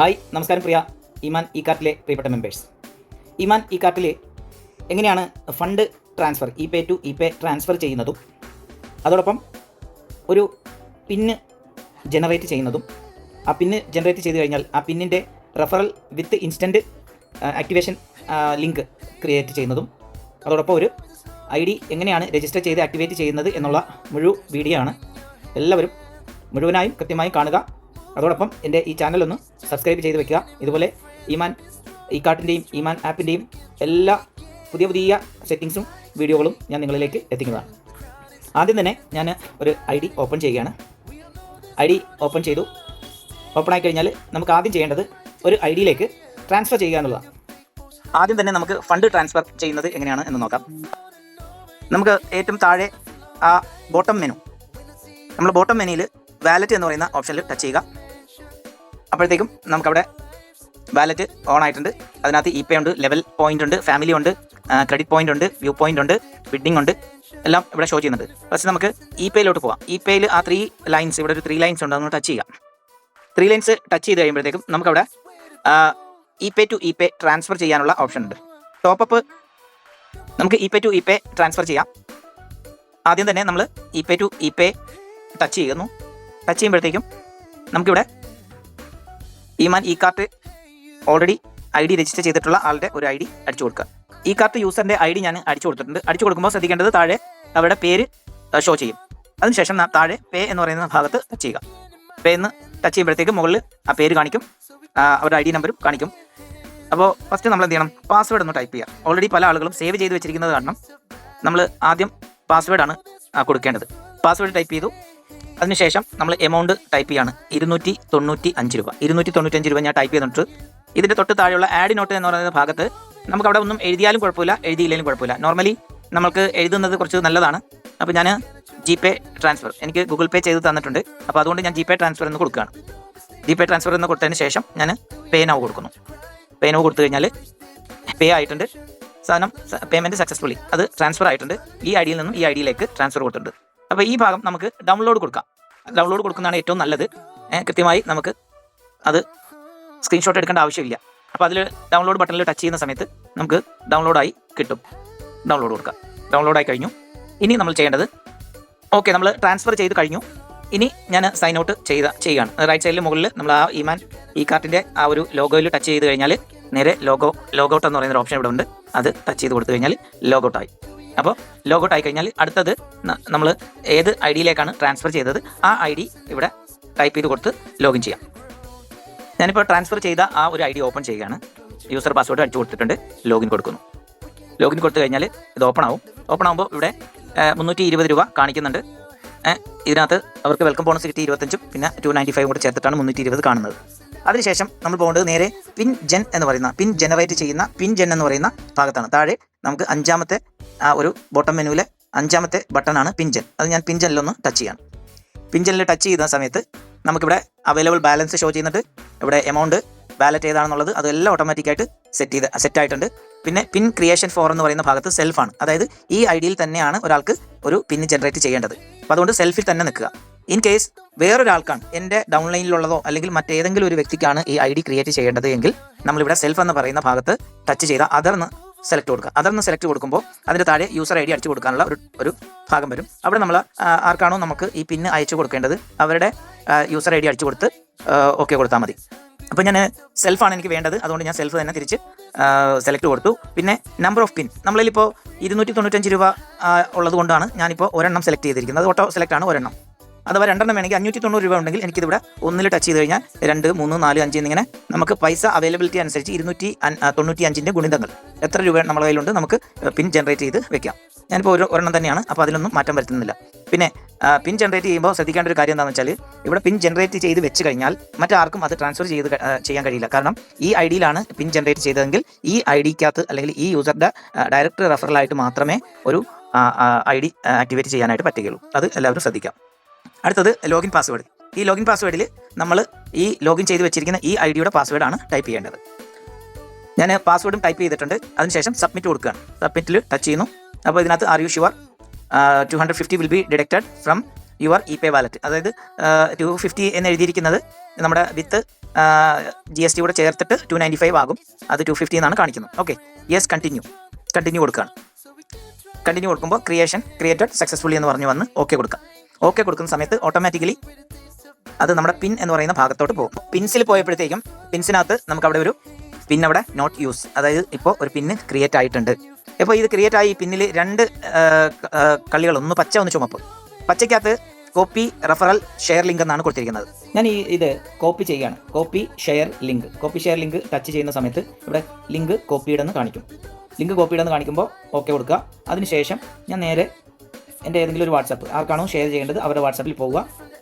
Hi നമസ്കാരം പ്രിയ. Iman E കാർട്ടിലെ പ്രിയപ്പെട്ട members Iman ഇ കാർട്ടിൽ എങ്ങനെയാണ് fund transfer e pay to e pay transfer ചെയ്യുന്നതും അതോടൊപ്പം ഒരു പിന്ന് ജനറേറ്റ് ചെയ്യുന്നതും ആ പിന്ന് ജനറേറ്റ് ചെയ്ത് കഴിഞ്ഞാൽ ആ പിന്നിന്റെ referral with instant activation link create ചെയ്യുന്നതും അതോടൊപ്പം ഒരു ഐ ഡി എങ്ങനെയാണ് രജിസ്റ്റർ ചെയ്ത് ആക്ടിവേറ്റ് ചെയ്യുന്നത് എന്നുള്ള മുഴുവൻ വീഡിയോ ആണ്. എല്ലാവരും മുഴുവനായും കൃത്യമായും കാണുക. അതോടൊപ്പം എന്റെ ഈ ചാനൽ ഒന്ന് സബ്സ്ക്രൈബ് ചെയ്ത് വെക്കുക. ഇതുപോലെ ഈമാൻ ഈ കാർട്ടിന്റെയും ഈമാൻ ആപ്പിന്റെയും എല്ലാ പുതിയ പുതിയ സെറ്റിങ്സും വീഡിയോകളും ഞാൻ നിങ്ങളിലേക്ക് എത്തിക്കുന്നതാണ്. ആദ്യം തന്നെ ഞാൻ ഒരു ഐ ഡി ഓപ്പൺ ചെയ്യുകയാണ്. ഐ ഡി ഓപ്പൺ ചെയ്തു. ഓപ്പൺ ആയി കഴിഞ്ഞാൽ നമുക്ക് ആദ്യം ചെയ്യേണ്ടത് ഒരു ഐ ഡിയിലേക്ക് ട്രാൻസ്ഫർ ചെയ്യുക എന്നുള്ളതാണ്. ആദ്യം തന്നെ നമുക്ക് ഫണ്ട് ട്രാൻസ്ഫർ ചെയ്യുന്നത് എങ്ങനെയാണ് എന്ന് നോക്കാം. നമുക്ക് ഏറ്റവും താഴെ ആ ബോട്ടം മെനു നമ്മൾ ബോട്ടം മെനുയിൽ വാലറ്റ് എന്ന് പറയുന്ന ഓപ്ഷനിൽ ടച്ച് ചെയ്യുക. അപ്പോഴത്തേക്കും നമുക്കവിടെ വാലറ്റ് ഓൺ ആയിട്ടുണ്ട് അതിനകത്ത് ഇ പേ ഉണ്ട് ലെവൽ പോയിന്റ് ഉണ്ട് ഫാമിലി ഉണ്ട് ക്രെഡിറ്റ് പോയിന്റ് ഉണ്ട് വ്യൂ പോയിന്റ് ഉണ്ട് ബിഡിംഗ് ഉണ്ട് എല്ലാം ഇവിടെ ഷോ ചെയ്യുന്നുണ്ട്. ഫസ്റ്റ് നമുക്ക് ഇ പേയിലോട്ട് പോവാം. ഇ പേയിൽ ആ ത്രീ ലൈൻസ് ഇവിടെ ഒരു ത്രീ ലൈൻസ് ഉണ്ട് അതൊന്ന് ടച്ച് ചെയ്യാം. ത്രീ ലൈൻസ് ടച്ച് ചെയ്ത് കഴിയുമ്പോഴത്തേക്കും നമുക്കവിടെ e pay to e pay transfer ചെയ്യാനുള്ള ഓപ്ഷൻ ഉണ്ട്. ടോപ്പ് അപ്പ് നമുക്ക് e pay to e pay transfer ചെയ്യാം. ആദ്യം തന്നെ നമ്മൾ e pay to e pay touch ചെയ്യുന്നു. ടച്ച് ചെയ്യുമ്പോഴത്തേക്കും നമുക്കിവിടെ ഇമാൻ ഈ cart already I D register ചെയ്തിട്ടുള്ള ആളുടെ ഒരു ഐ ഡി അടിച്ചു കൊടുക്കുക. ഈ കാർട്ട് യൂസറിന്റെ ഐ ഡി ഞാൻ അടിച്ചു കൊടുത്തിട്ടുണ്ട്. അടിച്ചു കൊടുക്കുമ്പോൾ ശ്രദ്ധിക്കേണ്ടത് താഴെ അവരുടെ പേര് ഷോ ചെയ്യും. അതിനുശേഷം താഴെ പേ എന്ന് പറയുന്ന ഭാഗത്ത് ടച്ച് ചെയ്യുക. പേ എന്ന് ടച്ച് ചെയ്യുമ്പോഴത്തേക്ക് മുകളിൽ ആ പേര് കാണിക്കും. അവരുടെ ഐ ഡി നമ്പറും കാണിക്കും. അപ്പോൾ ഫസ്റ്റ് നമ്മൾ എന്ത് ചെയ്യണം? പാസ്വേഡ് ഒന്ന് ടൈപ്പ് ചെയ്യുക. ഓൾറെഡി പല ആളുകളും സേവ് ചെയ്ത് വെച്ചിരിക്കുന്നത് കാരണം നമ്മൾ ആദ്യം പാസ്വേഡാണ് കൊടുക്കേണ്ടത്. പാസ്വേഡ് ടൈപ്പ് ചെയ്തു. അതിനുശേഷം നമ്മൾ എമൗണ്ട് ടൈപ്പ് ചെയ്യാണ്. ഇരുന്നൂറ്റി തൊണ്ണൂറ്റി അഞ്ച് രൂപ. ഇരുന്നൂറ്റി തൊണ്ണൂറ്റി അഞ്ച് രൂപ ഞാൻ ടൈപ്പ് ചെയ്തിട്ട് ഇതിന്റെ തൊട്ട് താഴെയുള്ള ആഡ് നോട്ട് എന്ന് പറയുന്ന ഭാഗത്ത് നമുക്ക് അവിടെ ഒന്നും എഴുതിയാലും കുഴപ്പമില്ല എഴുതിയില്ലെങ്കിലും കുഴപ്പമില്ല. നോർമലി നമുക്ക് എഴുതുന്നത് കുറച്ച് നല്ലതാണ്. അപ്പോൾ ഞാൻ ജി പേ ട്രാൻസ്ഫർ എനിക്ക് ഗൂഗിൾ പേ ചെയ്ത് തന്നിട്ടുണ്ട്. അപ്പോൾ അതുകൊണ്ട് ഞാൻ ജി പേ ട്രാൻസ്ഫർ എന്ന് കൊടുക്കുകയാണ്. ജി പേ ട്രാൻസ്ഫർ എന്ന് കൊടുത്തതിന് ശേഷം ഞാൻ പേ നൗ കൊടുക്കുന്നു. പേ നൗ കൊടുത്തു കഴിഞ്ഞാൽ പേ ആയിട്ടുണ്ട്. സാധനം പേയ്മെന്റ് സക്സസ്ഫുള്ളി അത് ട്രാൻസ്ഫർ ആയിട്ടുണ്ട്. ഈ ഐ ഡിയിൽ നിന്നും ഈ ഐ ഡിയിലേക്ക് ട്രാൻസ്ഫർ കൊടുത്തിട്ടുണ്ട്. അപ്പോൾ ഈ ഭാഗം നമുക്ക് ഡൗൺലോഡ് കൊടുക്കാം. ഡൗൺലോഡ് കൊടുക്കുന്നതാണ് ഏറ്റവും നല്ലത്. കൃത്യമായി നമുക്ക് അത് സ്ക്രീൻഷോട്ട് എടുക്കേണ്ട ആവശ്യമില്ല. അപ്പോൾ അതിൽ ഡൗൺലോഡ് ബട്ടണിൽ ടച്ച് ചെയ്യുന്ന സമയത്ത് നമുക്ക് ഡൗൺലോഡായി കിട്ടും. ഡൗൺലോഡ് കൊടുക്കാം. ഡൗൺലോഡായി കഴിഞ്ഞു. ഇനി നമ്മൾ ചെയ്യേണ്ടത് ഓക്കെ നമ്മൾ ട്രാൻസ്ഫർ ചെയ്ത് കഴിഞ്ഞു. ഇനി ഞാൻ സൈൻ ഔട്ട് ചെയ്ത ചെയ്യുകയാണ്. റൈറ്റ് സൈഡിൽ മുകളിൽ നമ്മൾ ആ ഇമാൻ ഈ കാർട്ടിന്റെ ആ ഒരു ലോഗോയിൽ ടച്ച് ചെയ്ത് കഴിഞ്ഞാൽ നേരെ ലോഗോ ലോഗൗട്ട് എന്ന് പറയുന്ന ഒരു ഓപ്ഷൻ ഇവിടെ ഉണ്ട്. അത് ടച്ച് ചെയ്ത് കൊടുത്തു കഴിഞ്ഞാൽ ലോഗൗട്ടായി അപ്പോൾ ലോഗൗട്ട് ആയി കഴിഞ്ഞാൽ അടുത്തത് നമ്മൾ ഏത് ഐ ഡിയിലേക്കാണ് ട്രാൻസ്ഫർ ചെയ്തത്? ആ ഐ ഡി ഇവിടെ ടൈപ്പ് ചെയ്ത് കൊടുത്ത് ലോഗിൻ ചെയ്യാം. ഞാനിപ്പോൾ ട്രാൻസ്ഫർ ചെയ്ത ആ ഒരു ഐ ഡി ഓപ്പൺ ചെയ്യുകയാണ്. യൂസർ പാസ്വേഡ് അടിച്ചു കൊടുത്തിട്ടുണ്ട്. ലോഗിൻ കൊടുക്കുന്നു. ലോഗിൻ കൊടുത്തു കഴിഞ്ഞാൽ ഇത് ഓപ്പൺ ആവും. ഓപ്പൺ ആകുമ്പോൾ ഇവിടെ മുന്നൂറ്റി ഇരുപത് രൂപ കാണിക്കുന്നുണ്ട്. ഇതിനകത്ത് അവർക്ക് വെൽക്കം ബോണസ് കിട്ടി ഇരുപത്തഞ്ചും പിന്നെ ടു നയന്റി ഫൈവ് കൂടെ ചേർത്തിട്ടാണ് മുന്നൂറ്റി ഇരുപത് കാണുന്നത്. അതിനുശേഷം നമ്മൾ പോകേണ്ടത് നേരെ പിൻ ജെൻ എന്ന് പറയുന്ന പിൻ ജനറേറ്റ് ചെയ്യുന്ന പിൻ ജെൻ എന്ന് പറയുന്ന ഭാഗത്താണ്. താഴെ നമുക്ക് അഞ്ചാമത്തെ ആ ഒരു ബോട്ടം മെനുവിലെ അഞ്ചാമത്തെ ബട്ടൺ ആണ് പിൻ ജെൻ അത് ഞാൻ പിൻ ജെനിലൊന്ന് ടച്ച് ചെയ്യാം പിൻ ജെനിൽ ടച്ച് ചെയ്യുന്ന സമയത്ത് നമുക്കിവിടെ അവൈലബിൾ ബാലൻസ് ഷോ ചെയ്യുന്നുണ്ട്. ഇവിടെ എമൗണ്ട് വാലറ്റ് ഏതാണെന്നുള്ളത് അതെല്ലാം ഓട്ടോമാറ്റിക്കായിട്ട് സെറ്റ് ചെയ്ത് സെറ്റ് ആയിട്ടുണ്ട്. പിന്നെ പിൻ ക്രിയേഷൻ ഫോർ എന്ന് പറയുന്ന ഭാഗത്ത് സെൽഫാണ് അതായത് ഈ ഐ തന്നെയാണ് ഒരാൾക്ക് ഒരു പിൻ ജനറേറ്റ് ചെയ്യേണ്ടത്. അപ്പോൾ അതുകൊണ്ട് സെൽഫിൽ തന്നെ നിൽക്കുക. ഇൻ കേസ് വേറൊരാൾക്കാണ് എന്റെ ഡൗൺലൈനിലുള്ളതോ അല്ലെങ്കിൽ മറ്റേതെങ്കിലും ഒരു വ്യക്തിക്കാണ് ഈ ഐ ഡി ക്രിയേറ്റ് ചെയ്യേണ്ടത് എങ്കിൽ നമ്മളിവിടെ സെൽഫ് എന്ന് പറയുന്ന ഭാഗത്ത് ടച്ച് ചെയ്ത അതർന്ന് സെലക്ട് കൊടുക്കുക. അതർന്ന് സെലക്ട് കൊടുക്കുമ്പോൾ അതിന്റെ താഴെ യൂസർ ഐ ഡി അടിച്ചു കൊടുക്കാനുള്ള ഒരു ഒരു ഭാഗം വരും. അവിടെ നമ്മൾ ആർക്കാണോ നമുക്ക് ഈ പിന്ന് അയച്ചു കൊടുക്കേണ്ടത് അവരുടെ യൂസർ ഐ ഡി അടിച്ചു കൊടുത്ത് ഓക്കെ കൊടുത്താൽ മതി. അപ്പോൾ ഞാൻ സെൽഫാണ് എനിക്ക് വേണ്ടത്. അതുകൊണ്ട് ഞാൻ സെൽഫ് തന്നെ തിരിച്ച് സെലക്ട് കൊടുത്തു. പിന്നെ നമ്പർ ഓഫ് പിൻ നമ്മളിലിപ്പോൾ ഇരുന്നൂറ്റി തൊണ്ണൂറ്റഞ്ച് രൂപ ഉള്ളത് കൊണ്ടാണ് ഞാനിപ്പോൾ ഒരെണ്ണം സെലക്ട് ചെയ്തിരിക്കുന്നത്. ഓട്ടോ സെലക്ട് ആണ് ഒരെണ്ണം. അഥവാ രണ്ടെണ്ണം വേണമെങ്കിൽ അഞ്ഞൂറ്റി തൊണ്ണൂറ് രൂപ ഉണ്ടെങ്കിൽ എനിക്കിതിവിടെ ഒന്നിൽ ടച്ച് ചെയ്ത് കഴിഞ്ഞാൽ രണ്ട് മൂന്ന് നാല് അഞ്ച് എന്നിങ്ങനെ നമുക്ക് പൈസ അവൈലബിലിറ്റി അനുസരിച്ച് ഇരുന്നൂറ്റി തൊണ്ണൂറ്റി അഞ്ചിന്റെ ഗുണിതങ്ങൾ. എത്ര രൂപ നമ്മുടെ കയ്യിലുണ്ട് നമുക്ക് പിൻ ജനറേറ്റ് ചെയ്ത് വെക്കാം. ഞാനിപ്പോൾ ഒരു ഒരെണ്ണം തന്നെയാണ് അപ്പോൾ അതിലൊന്നും മാറ്റം വരുത്തുന്നില്ല. പിന്നെ പിൻ ജനറേറ്റ് ചെയ്യുമ്പോൾ ശ്രദ്ധിക്കേണ്ട ഒരു കാര്യം എന്താണെന്ന് വെച്ചാൽ ഇവിടെ പിൻ ജനറേറ്റ് ചെയ്ത് വെച്ച് കഴിഞ്ഞാൽ മറ്റാർക്കും അത് ട്രാൻസ്ഫർ ചെയ്ത് ചെയ്യാൻ കഴിയില്ല. കാരണം ഈ ഐ ഡിയിലാണ് പിൻ ജനറേറ്റ് ചെയ്തതെങ്കിൽ ഈ ഐ ഡിക്കകത്ത് അല്ലെങ്കിൽ ഈ യൂസറുടെ ഡയറക്റ്റ് റെഫറലായിട്ട് മാത്രമേ ഒരു ഐ ഡി ആക്ടിവേറ്റ് ചെയ്യാനായിട്ട് പറ്റുകയുള്ളൂ. അത് എല്ലാവരും ശ്രദ്ധിക്കാം. അടുത്തത് ലോഗിൻ പാസ്വേഡ് ഈ ലോഗിൻ പാസ്വേഡിൽ നമ്മൾ ഈ ലോഗിൻ ചെയ്ത് വെച്ചിരിക്കുന്ന ഈ ഐ ഡിയുടെ പാസ്വേഡാണ് ടൈപ്പ് ചെയ്യേണ്ടത്. ഞാൻ പാസ്വേഡും ടൈപ്പ് ചെയ്തിട്ടുണ്ട്. അതിനുശേഷം സബ്മിറ്റ് കൊടുക്കുകയാണ്. സബ്മിറ്റിൽ ടച്ച് ചെയ്യുന്നു. അപ്പോൾ ഇതിനകത്ത് are you sure two hundred fifty will be deducted from your e pay wallet അതായത് ടു ഫിഫ്റ്റി എന്ന് എഴുതിയിരിക്കുന്നത് നമ്മുടെ വിത്ത് ജി എസ് ടി കൂടെ ചേർത്തിട്ട് ടു നയന്റി ഫൈവ് ആകും. അത് ടു ഫിഫ്റ്റി എന്നാണ് കാണിക്കുന്നത്. ഓക്കെ യെസ് കണ്ടിന്യൂ കണ്ടിന്യൂ കൊടുക്കുകയാണ്. കണ്ടിന്യൂ കൊടുക്കുമ്പോൾ ക്രിയേഷൻ ക്രിയേറ്റഡ് സക്സസ്ഫുള്ളി എന്ന് പറഞ്ഞ് വന്ന് ഓക്കെ കൊടുക്കാം. ഓക്കെ കൊടുക്കുന്ന സമയത്ത് ഓട്ടോമാറ്റിക്കലി അത് നമ്മുടെ പിൻ എന്ന് പറയുന്ന ഭാഗത്തോട്ട് പോകും. പിൻസിൽ പോയപ്പോഴത്തേക്കും പിൻസിനകത്ത് നമുക്ക് അവിടെ ഒരു പിൻ അവിടെ നോട്ട് യൂസ് അതായത് ഇപ്പോൾ ഒരു പിന്ന് ക്രിയേറ്റ് ആയിട്ടുണ്ട്. ഇപ്പോൾ ഇത് ക്രിയേറ്റ് ആയി പിന്നിൽ രണ്ട് കള്ളികൾ ഒന്ന് പച്ച ഒന്ന് ചുമപ്പ് പച്ചയ്ക്കകത്ത് കോപ്പി റെഫറൽ ഷെയർ ലിങ്ക് എന്നാണ് കൊടുത്തിരിക്കുന്നത്. ഞാൻ ഈ ഇത് കോപ്പി ചെയ്യുകയാണ്. Copy share link copy share link touch ചെയ്യുന്ന സമയത്ത് ഇവിടെ ലിങ്ക് കോപ്പിയുടെ എന്ന് കാണിക്കും. ലിങ്ക് കോപ്പിയുടെ എന്ന് കാണിക്കുമ്പോൾ ഓക്കെ കൊടുക്കുക. അതിനുശേഷം ഞാൻ നേരെ എന്റെ ഏതെങ്കിലും ഒരു വാട്സപ്പ് ആർക്കാണോ ഷെയർ ചെയ്യേണ്ടത് അവരുടെ വാട്സപ്പിൽ പോവുക.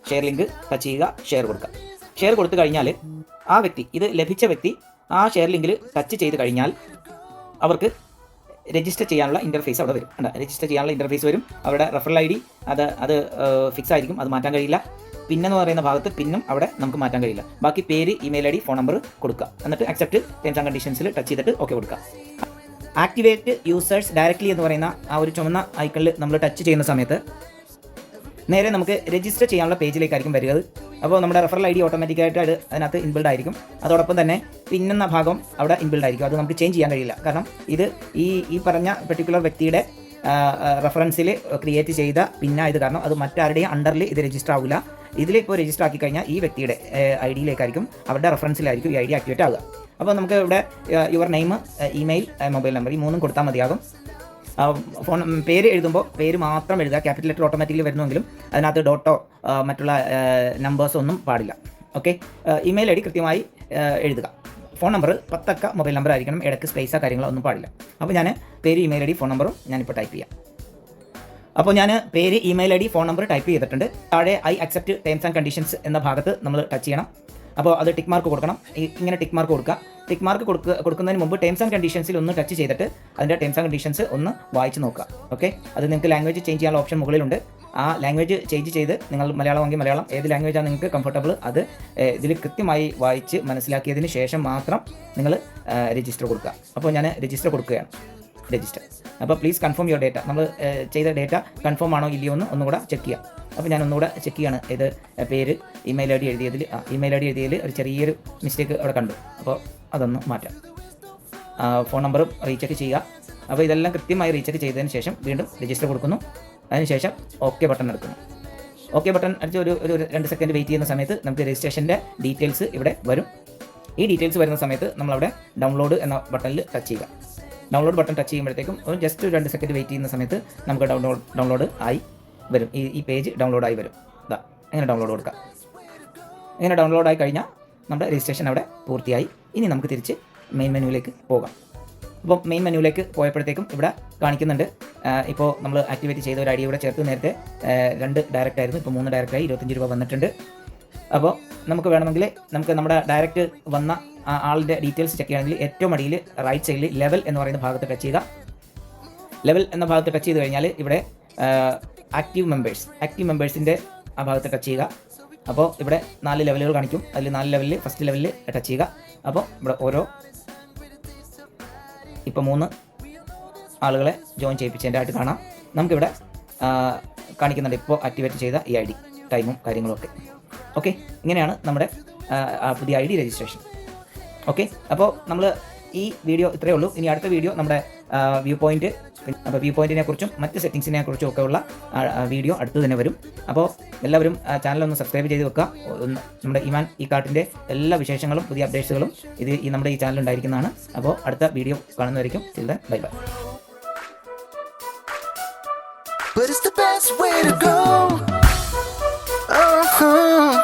ഷെയർ ലിങ്ക് ടച്ച് ചെയ്യുക ഷെയർ കൊടുക്കുക. ഷെയർ കൊടുത്തു കഴിഞ്ഞാൽ ആ വ്യക്തി ഇത് ലഭിച്ച വ്യക്തി ആ ഷെയർ ലിങ്കിൽ ടച്ച് ചെയ്ത് കഴിഞ്ഞാൽ അവർക്ക് രജിസ്റ്റർ ചെയ്യാനുള്ള ഇന്റർഫേസ് അവിടെ വരും. അല്ല രജിസ്റ്റർ ചെയ്യാനുള്ള ഇന്റർഫേസ് വരും. അവരുടെ റെഫറൽ ഐ ഡി അത് അത് ഫിക്സ് ആയിരിക്കും. അത് മാറ്റാൻ കഴിയില്ല. പിന്നെന്ന് പറയുന്ന ഭാഗത്ത് പിന്നും അവിടെ നമുക്ക് മാറ്റാൻ കഴിയില്ല. ബാക്കി പേര് email I D phone number കൊടുക്കുക. എന്നിട്ട് അക്സെപ്റ്റ് ടേംസ് ആൻഡ് കണ്ടീഷൻസിൽ ടച്ച് ചെയ്തിട്ട് ഓക്കെ കൊടുക്കുക. ആക്ടിവേറ്റ് യൂസേഴ്സ് ഡയറക്റ്റ്ലി എന്ന് പറയുന്ന ആ ഒരു ചുമന്ന ഐക്കണിൽ നമ്മൾ ടച്ച് ചെയ്യുന്ന സമയത്ത് നേരെ നമുക്ക് രജിസ്റ്റർ ചെയ്യാനുള്ള പേജിലേക്കായിരിക്കും വരിക അപ്പോൾ നമ്മുടെ റെഫറൽ ഐ ഡി ഓട്ടോമാറ്റിക്കായിട്ട് അത് അതിനകത്ത് ഇൻബിൽഡ് ആയിരിക്കും. അതോടൊപ്പം തന്നെ പിന്നെന്ന ഭാഗം അവിടെ ഇൻബിൽഡ് ആയിരിക്കും. അത് നമുക്ക് ചേഞ്ച് ചെയ്യാൻ കഴിയില്ല. കാരണം ഇത് ഈ ഈ പറഞ്ഞ പെർട്ടിക്കുലർ വ്യക്തിയുടെ റെഫറൻസിൽ ക്രിയേറ്റ് ചെയ്ത പിന്നായത് കാരണം അത് മറ്റാരുടെയും അണ്ടറിൽ ഇത് രജിസ്റ്റർ ആവില്ല ഇതിലിപ്പോൾ രജിസ്റ്റർ ആക്കി കഴിഞ്ഞാൽ ഈ വ്യക്തിയുടെ ഐ ഡിയിലേക്കായിരിക്കും അവരുടെ റെഫറൻസിലായിരിക്കും ഈ ഐ ഡി ആക്ടിവേറ്റ് ആവുക. അപ്പോൾ നമുക്ക് ഇവിടെ your name email mobile number ഈ മൂന്നും കൊടുത്താൽ മതിയാകും. ഫോൺ പേര് എഴുതുമ്പോൾ പേര് മാത്രം എഴുതുക. ക്യാപിറ്റൽ ലെറ്റർ ഓട്ടോമാറ്റിക്കലി വരുന്നുവെങ്കിലും അതിനകത്ത് ഡോട്ടോ മറ്റുള്ള നമ്പേഴ്സ് ഒന്നും പാടില്ല. ഓക്കെ ഇമെയിൽ ഐ ഡി കൃത്യമായി എഴുതുക. ഫോൺ നമ്പർ പത്തക്ക മൊബൈൽ നമ്പർ ആയിരിക്കണം. ഇടയ്ക്ക് സ്പേസോ കാര്യങ്ങളോ ഒന്നും പാടില്ല. അപ്പോൾ ഞാൻ പേര് ഇമെയിൽ ഐ ഡി ഫോൺ നമ്പറും ഞാനിപ്പോൾ ടൈപ്പ് ചെയ്യാം. അപ്പോൾ ഞാൻ പേര് email I D phone number type ചെയ്തിട്ടുണ്ട്. താഴെ I accept terms and conditions എന്ന ഭാഗത്ത് നമ്മൾ ടച്ച് ചെയ്യണം. അപ്പോൾ അത് ടിക്ക് മാർക്ക് കൊടുക്കണം. ഇങ്ങനെ ടിക്ക് മാർക്ക് കൊടുക്കുക. ടിക്ക് മാർക്ക് കൊടുക്കുക കൊടുക്കുന്നതിന് മുമ്പ് ടേംസ് ആൻഡ് കണ്ടീഷൻസിൽ ഒന്ന് ടച്ച് ചെയ്തിട്ട് അതിന്റെ ടേംസ് ആൻഡ് കണ്ടീഷൻസ് ഒന്ന് വായിച്ച് നോക്കുക. ഓക്കെ അത് നിങ്ങൾക്ക് ലാംഗ്വേജ് ചേഞ്ച് ചെയ്യാനുള്ള ഓപ്ഷൻ മുകളിലുണ്ട്. ആ ലാംഗ്വേജ് ചേഞ്ച് ചെയ്ത് നിങ്ങൾ മലയാളമെങ്കിൽ മലയാളം ഏത് ലാംഗ്വേജാണ് നിങ്ങൾക്ക് കംഫർട്ടബിൾ അത് ഇതിൽ കൃത്യമായി വായിച്ച് മനസ്സിലാക്കിയതിന് ശേഷം മാത്രം നിങ്ങൾ രജിസ്റ്റർ കൊടുക്കുക. അപ്പോൾ ഞാൻ രജിസ്റ്റർ കൊടുക്കുകയാണ്. രജിസ്റ്റർ അപ്പോൾ പ്ലീസ് കൺഫേം യുവർ ഡേറ്റ നമ്മൾ ചെയ്ത ഡേറ്റ കൺഫേം ആണോ ഇല്ലയോ എന്ന് ഒന്നുകൂടെ ചെക്ക് ചെയ്യാം. അപ്പോൾ ഞാൻ ഒന്നുകൂടെ ചെക്ക് ചെയ്യാണ് ഇത് പേര് ഇമെയിൽ ഐ ഡി എഴുതിയതിൽ ആ ഇമെയിൽ ഐ ഡി എഴുതിയതിൽ ഒരു ചെറിയൊരു മിസ്റ്റേക്ക് അവിടെ കണ്ടു. അപ്പോൾ അതൊന്ന് മാറ്റാം. ഫോൺ നമ്പറും റീചെക്ക് ചെയ്യുക. അപ്പോൾ ഇതെല്ലാം കൃത്യമായി റീചെക്ക് ചെയ്തതിന് ശേഷം വീണ്ടും രജിസ്റ്റർ കൊടുക്കുന്നു. അതിനുശേഷം ഓക്കെ ബട്ടൺ എടുക്കുന്നു. ഓക്കെ ബട്ടൺ അടിച്ച് ഒരു ഒരു രണ്ട് സെക്കൻഡ് വെയിറ്റ് ചെയ്യുന്ന സമയത്ത് നമുക്ക് രജിസ്ട്രേഷന്റെ ഡീറ്റെയിൽസ് ഇവിടെ വരും. ഈ ഡീറ്റെയിൽസ് വരുന്ന സമയത്ത് നമ്മളവിടെ ഡൗൺലോഡ് എന്ന ബട്ടണിൽ ടച്ച് ചെയ്യുക. ഡൗൺലോഡ് ബട്ടൺ ടച്ച് ചെയ്യുമ്പോഴത്തേക്കും ഒരു ജസ്റ്റ് ഒരു രണ്ട് സെക്കൻഡ് വെയിറ്റ് ചെയ്യുന്ന സമയത്ത് നമുക്ക് ഡൗൺലോഡ് ഡൗൺലോഡ് ആയി. വരും. ഈ ഈ പേജ് ഡൗൺലോഡായി വരും. ഇതാ ഇങ്ങനെ ഡൗൺലോഡ് കൊടുക്കാം? ഇങ്ങനെ ഡൗൺലോഡ് ആയി കഴിഞ്ഞാൽ നമ്മുടെ രജിസ്ട്രേഷൻ അവിടെ പൂർത്തിയായി. ഇനി നമുക്ക് തിരിച്ച് മെയിൻ മെനുവിലേക്ക് പോകാം. അപ്പോൾ മെയിൻ മെനുവിലേക്ക് പോയപ്പോഴത്തേക്കും ഇവിടെ കാണിക്കുന്നുണ്ട് ഇപ്പോൾ നമ്മൾ ആക്ടിവേറ്റ് ചെയ്ത ഒരു ഐ ഡി ഇവിടെ ചേർത്ത് നേരത്തെ രണ്ട് ഡയറക്റ്റ് ആയിരുന്നു. ഇപ്പോൾ മൂന്ന് ഡയറക്റ്റായി ഇരുപത്തഞ്ച് രൂപ വന്നിട്ടുണ്ട്. അപ്പോൾ നമുക്ക് വേണമെങ്കിൽ നമുക്ക് നമ്മുടെ ഡയറക്റ്റ് വന്ന ആളുടെ ഡീറ്റെയിൽസ് ചെക്ക് ചെയ്യണമെങ്കിൽ ഏറ്റവും അടിയിൽ റൈറ്റ് സൈഡിൽ ലെവൽ എന്ന് പറയുന്ന ഭാഗത്ത് ടച്ച് ചെയ്യുക ലെവൽ എന്ന ഭാഗത്ത് ടച്ച് ചെയ്ത് കഴിഞ്ഞാൽ ഇവിടെ ആക്റ്റീവ് മെമ്പേഴ്സ് ആക്റ്റീവ് മെമ്പേഴ്സിന്റെ ആ ഭാഗത്ത് ടച്ച് ചെയ്യുക. അപ്പോൾ ഇവിടെ നാല് ലെവലുകൾ കാണിക്കും. അതിൽ നാല് ലെവലിൽ ഫസ്റ്റ് ലെവലിൽ ടച്ച് ചെയ്യുക. അപ്പോൾ ഇവിടെ ഓരോ ഇപ്പോൾ മൂന്ന് ആളുകളെ ജോയിൻ ചെയ്യിപ്പിച്ചതിന്റെ കാണാം. നമുക്കിവിടെ കാണിക്കുന്നുണ്ട് ഇപ്പോൾ ആക്ടിവേറ്റ് ചെയ്ത ഈ ഐ ഡി ടൈമും കാര്യങ്ങളും ഒക്കെ. ഓക്കെ ഇങ്ങനെയാണ് നമ്മുടെ പുതിയ ഐ ഡി രജിസ്ട്രേഷൻ ഓക്കെ അപ്പോൾ നമ്മൾ ഈ വീഡിയോ ഇത്രയേ ഉള്ളൂ. ഇനി അടുത്ത വീഡിയോ നമ്മുടെ വ്യൂ പോയിന്റ് അപ്പോൾ വ്യൂ പോയിന്റിനെ കുറിച്ചും മറ്റ് സെറ്റിംഗ്സിനെ കുറിച്ചും ഒക്കെ ഉള്ള വീഡിയോ അടുത്ത് തന്നെ വരും അപ്പോൾ എല്ലാവരും ചാനൽ ഒന്ന് സബ്സ്ക്രൈബ് ചെയ്ത് വെക്കുക നമ്മുടെ ഇമാൻ ഈ കാർട്ടിന്റെ എല്ലാ വിശേഷങ്ങളും പുതിയ അപ്ഡേറ്റ്സുകളും ഇത് ഈ നമ്മുടെ ഈ ചാനൽ ഉണ്ടായിരിക്കുന്നതാണ് അപ്പോൾ അടുത്ത വീഡിയോ കാണുന്നതായിരിക്കും ചിലത് bye bye But it's the best way to go. Uh-huh.